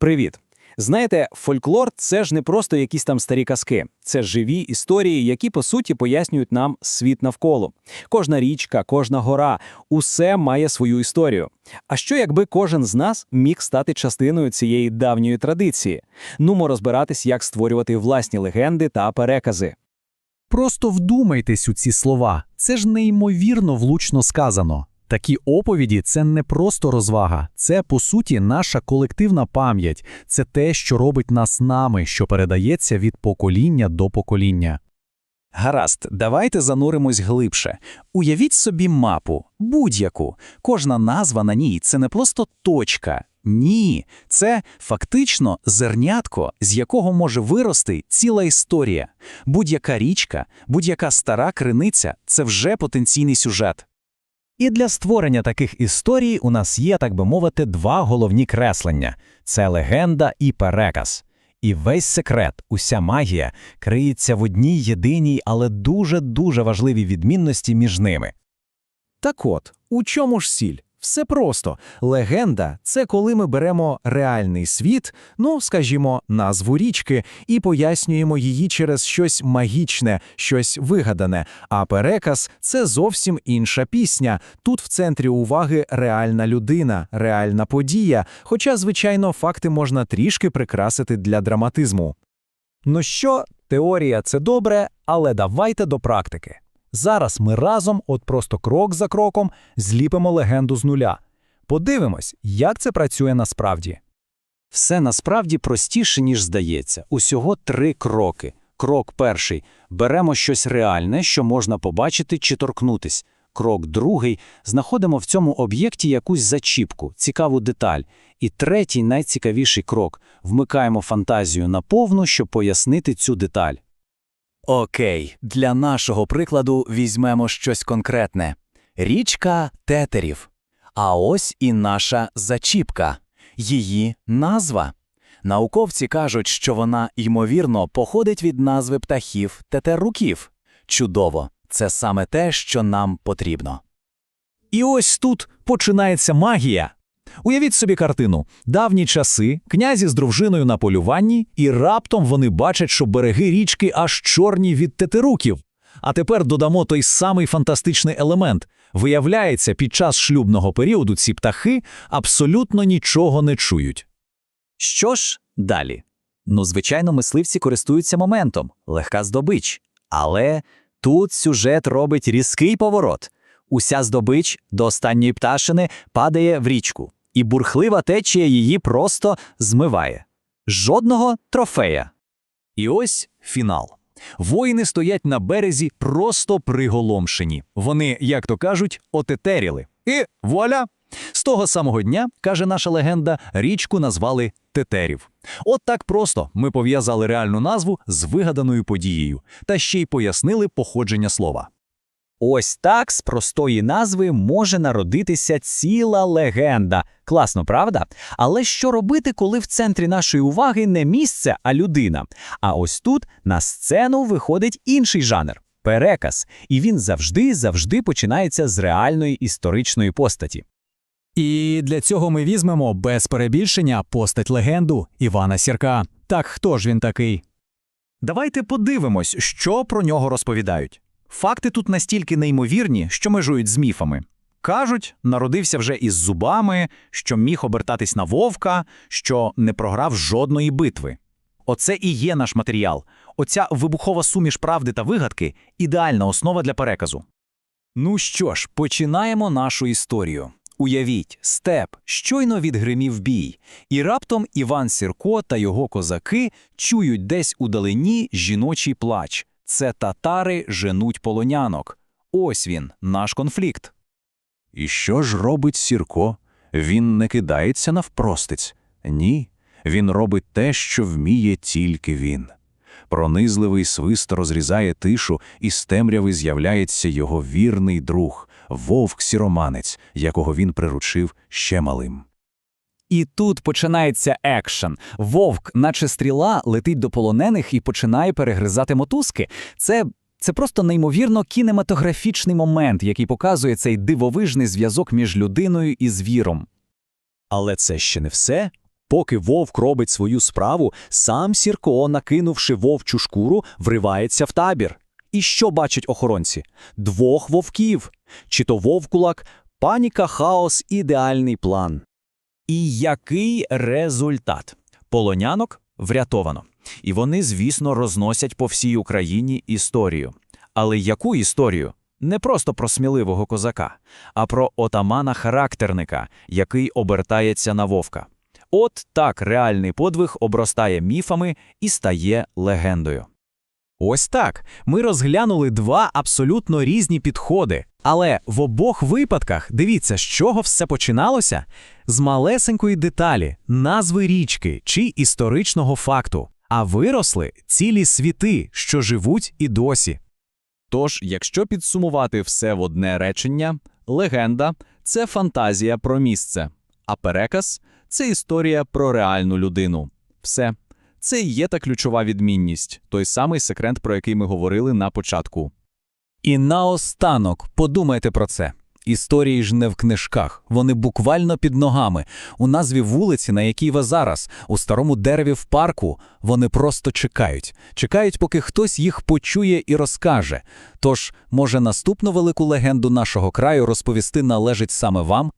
Привіт! Знаєте, фольклор це ж не просто якісь там старі казки, це живі історії, які по суті пояснюють нам світ навколо. Кожна річка, кожна гора, усе має свою історію. А що якби кожен з нас міг стати частиною цієї давньої традиції? Нумо розбиратись, як створювати власні легенди та перекази. Просто вдумайтесь у ці слова. Це ж неймовірно влучно сказано. Такі оповіді це не просто розвага, це по суті наша колективна пам'ять, це те, що робить нас нами, що передається від покоління до покоління. Гаразд, давайте зануримось глибше. Уявіть собі мапу, будь-яку. Кожна назва на ній це не просто точка. Ні, це фактично зернятко, з якого може вирости ціла історія. Будь-яка річка, будь-яка стара криниця це вже потенційний сюжет. І для створення таких історій у нас є, так би мовити, два головні креслення це легенда і переказ. І весь секрет, уся магія криється в одній єдиній, але дуже-дуже важливій відмінності між ними. Так от, у чому ж сіль? Все просто. Легенда це коли ми беремо реальний світ, ну, скажімо, назву річки, і пояснюємо її через щось магічне, щось вигадане. А переказ це зовсім інша пісня. Тут в центрі уваги реальна людина, реальна подія. Хоча, звичайно, факти можна трішки прикрасити для драматизму. Ну що, теорія це добре, але давайте до практики. Зараз ми разом, от просто крок за кроком, зліпимо легенду з нуля. Подивимось, як це працює насправді. Все насправді простіше, ніж здається. Усього три кроки. Крок перший беремо щось реальне, що можна побачити чи торкнутись. Крок другий знаходимо в цьому об'єкті якусь зачіпку, цікаву деталь. І третій, найцікавіший крок вмикаємо фантазію на повну, щоб пояснити цю деталь. Окей, для нашого прикладу візьмемо щось конкретне. Річка тетерів. А ось і наша зачіпка. Її назва. Науковці кажуть, що вона, ймовірно, походить від назви птахів тетеруків. Чудово, це саме те, що нам потрібно. І ось тут починається магія. Уявіть собі картину: давні часи, князі з дружиною на полюванні, і раптом вони бачать, що береги річки аж чорні від тетеруків. А тепер додамо той самий фантастичний елемент. Виявляється, під час шлюбного періоду ці птахи абсолютно нічого не чують. Що ж далі? Ну, звичайно, мисливці користуються моментом, легка здобич. Але тут сюжет робить різкий поворот. Уся здобич до останньої пташини падає в річку, і бурхлива течія її просто змиває. Жодного трофея. І ось фінал. Воїни стоять на березі просто приголомшені. Вони, як то кажуть, отетеріли. І вуаля! З того самого дня, каже наша легенда, річку назвали Тетерів. От так просто ми пов'язали реальну назву з вигаданою подією та ще й пояснили походження слова. Ось так з простої назви може народитися ціла легенда. Класно, правда? Але що робити, коли в центрі нашої уваги не місце, а людина? А ось тут на сцену виходить інший жанр переказ, і він завжди завжди починається з реальної історичної постаті. І для цього ми візьмемо без перебільшення постать легенду Івана Сірка. Так хто ж він такий? Давайте подивимось, що про нього розповідають. Факти тут настільки неймовірні, що межують з міфами. Кажуть, народився вже із зубами, що міг обертатись на вовка, що не програв жодної битви. Оце і є наш матеріал. Оця вибухова суміш правди та вигадки ідеальна основа для переказу. Ну що ж, починаємо нашу історію. Уявіть, степ щойно відгримів бій, і раптом Іван Сірко та його козаки чують десь у далині жіночий плач. Це татари женуть полонянок. Ось він, наш конфлікт. І що ж робить Сірко? Він не кидається навпростиць. Ні, він робить те, що вміє тільки він. Пронизливий свист розрізає тишу, і з темряви з'являється його вірний друг, вовк-сіроманець, якого він приручив ще малим. І тут починається екшен. Вовк, наче стріла, летить до полонених і починає перегризати мотузки. Це. Це просто неймовірно кінематографічний момент, який показує цей дивовижний зв'язок між людиною і звіром. Але це ще не все. Поки вовк робить свою справу, сам Сірко, накинувши вовчу шкуру, вривається в табір. І що бачать охоронці? Двох вовків. Чи то вовкулак, паніка, хаос, ідеальний план. І який результат? Полонянок врятовано. І вони, звісно, розносять по всій Україні історію. Але яку історію? Не просто про сміливого козака, а про отамана-характерника, який обертається на вовка. От так реальний подвиг обростає міфами і стає легендою. Ось так. Ми розглянули два абсолютно різні підходи. Але в обох випадках дивіться, з чого все починалося? З малесенької деталі, назви річки чи історичного факту. А виросли цілі світи, що живуть і досі. Тож, якщо підсумувати все в одне речення, легенда це фантазія про місце, а переказ це історія про реальну людину. Все. Це і є та ключова відмінність, той самий секрет, про який ми говорили на початку. І наостанок подумайте про це. Історії ж не в книжках, вони буквально під ногами. У назві вулиці, на якій ви зараз, у старому дереві в парку, вони просто чекають. Чекають, поки хтось їх почує і розкаже. Тож, може, наступну велику легенду нашого краю розповісти належить саме вам?